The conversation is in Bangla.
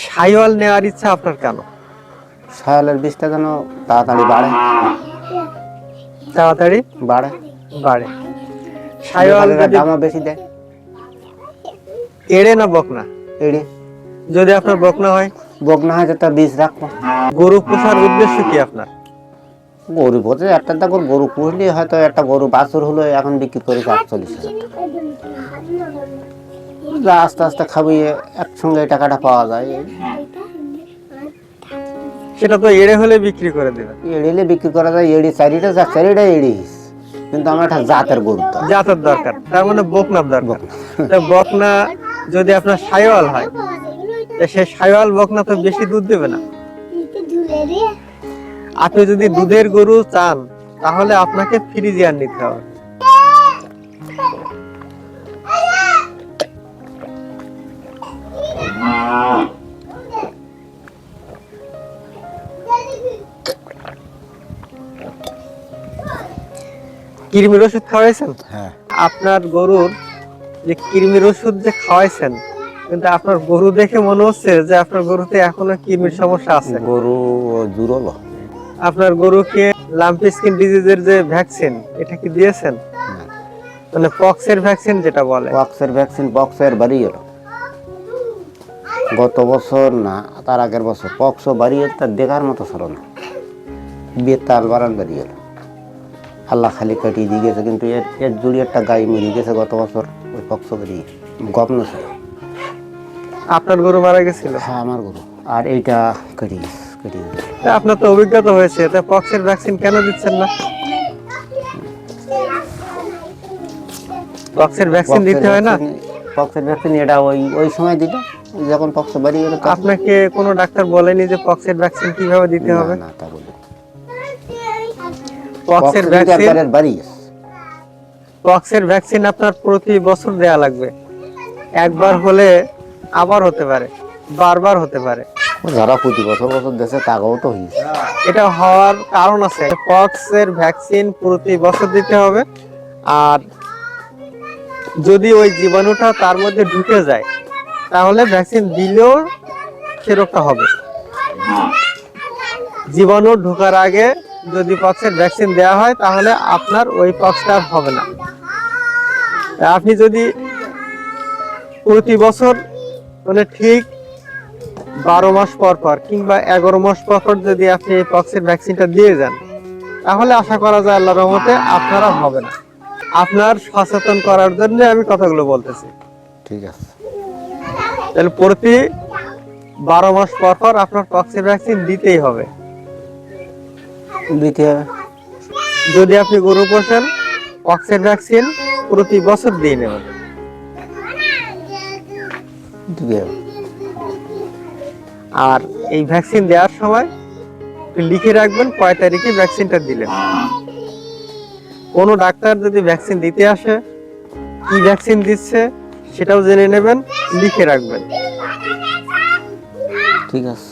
সাইওয়াল নেওয়ার ইচ্ছা আপনার কেন? সায়ালের বীজটা যেন তাড়াতাড়ি বাড়ে। তাড়াতাড়ি? বাড়ে। বাড়ে। যদি দামও বেশি দেয়। এড়ে না বকনা? এড়ে। যদি আপনার বকনা হয়? বকনা হয় তা বীজ রাখব। গরু পোষার উদ্দেশ্য কি আপনার? গরু বলতে একটা তা করে গরু পুষলে হয়তো একটা গরু বাছুর হলো এখন বিক্রি করে আটচল্লিশ হাজার যা আস্তে আস্তে খাবিয়ে একসঙ্গে টাকাটা পাওয়া যায়। সেটা তো এড়ে হলে বিক্রি করে দেবেন এড়িলে বিক্রি করা যায় এড়ি চারিটা যা চারিটা এড়িস কিন্তু আমার একটা জাতের গরু জাতের দরকার তার মানে বকনার দরকার। বকনা। যদি আপনার সাইওয়াল হয় সেই সাইওয়াল বকনা তো বেশি দুধ দেবে না। আপনি যদি দুধের গরু চান তাহলে আপনাকে ফ্রিজিয়ান নিতে হবে। কৃমির ওষুধ খাওয়াইছেন? হ্যাঁ। আপনার গরুর যে কৃমির ওষুধ যে খাওয়াইছেন কিন্তু আপনার গরু দেখে মনে হচ্ছে যে আপনার গরুতে এখনও কৃমির সমস্যা আছে। গরু জুড়লো আপনার গরুকে লাম্পি স্কিন ডিজিজের যে ভ্যাকসিন এটা কি দিয়েছেন? মানে পক্সের ভ্যাকসিন যেটা বলে। বক্সের ভ্যাকসিন বক্সের বাড়ি এলো গত বছর না তার আগের বছর। পক্সও বাড়িয়ে তার দেখার মতো ছিল না বেতাল বাড়ান বাড়িয়ে আল্লাহ খালি কাটিয়ে দিয়ে গেছে কিন্তু এর এর জুড়ি একটা গাই মরে গেছে গত বছর ওই পক্স বাড়িয়ে গপ্ন ছিল। আপনার গরু মারা গেছিল? হ্যাঁ আমার গরু। আর এইটা কাটিয়ে গেছে কাটিয়ে গেছে। আপনার তো অভিজ্ঞতা হয়েছে তা পক্সের ভ্যাকসিন কেন দিচ্ছেন না? পক্সের ভ্যাকসিন দিতে হয় না? পক্সের ভ্যাকসিন এটা ওই ওই সময় দিল যখন পক্স বাড়িয়ে গেল আপনাকে কোনো ডাক্তার বলেনি যে পক্সের ভ্যাকসিন কীভাবে দিতে হবে? না, তা বলি পক্সের ভ্যাকসিন বাড়ি। পক্সের ভ্যাকসিন আপনার প্রতি বছর দেয়া লাগবে। একবার হলে আবার হতে পারে বারবার হতে পারে। যারা প্রতি বছর বছর দেশে তাগাও তো হয়েছে। এটা হওয়ার কারণ আছে। পক্সের ভ্যাকসিন প্রতি বছর দিতে হবে আর যদি ওই জীবাণুটা তার মধ্যে ঢুকে যায় তাহলে ভ্যাকসিন দিলেও সে হবে। জীবাণু ঢোকার আগে যদি পক্সের ভ্যাকসিন দেওয়া হয়, তাহলে আপনার ওই পক্সটা হবে না। আপনি যদি প্রতি বছর মানে ঠিক বারো মাস পর পর কিংবা এগারো মাস পর পর যদি আপনি এই পক্সের ভ্যাকসিনটা দিয়ে যান, তাহলে আশা করা যায় আল্লাহ রহমতে আপনারা হবে না। আপনার সচেতন করার জন্য আমি কথাগুলো বলতেছি। ঠিক আছে। তাহলে প্রতি বারো মাস পর পর আপনার পক্সের ভ্যাকসিন দিতেই হবে। দিতে হবে। যদি আপনি গরু পোষেন পক্সের ভ্যাকসিন প্রতি বছর দিয়ে নেবেন। আর এই ভ্যাকসিন দেওয়ার সময় লিখে রাখবেন কয় তারিখে ভ্যাকসিনটা দিলেন। কোনো ডাক্তার যদি ভ্যাকসিন দিতে আসে কি ভ্যাকসিন দিচ্ছে সেটাও জেনে নেবেন লিখে রাখবেন। ঠিক আছে।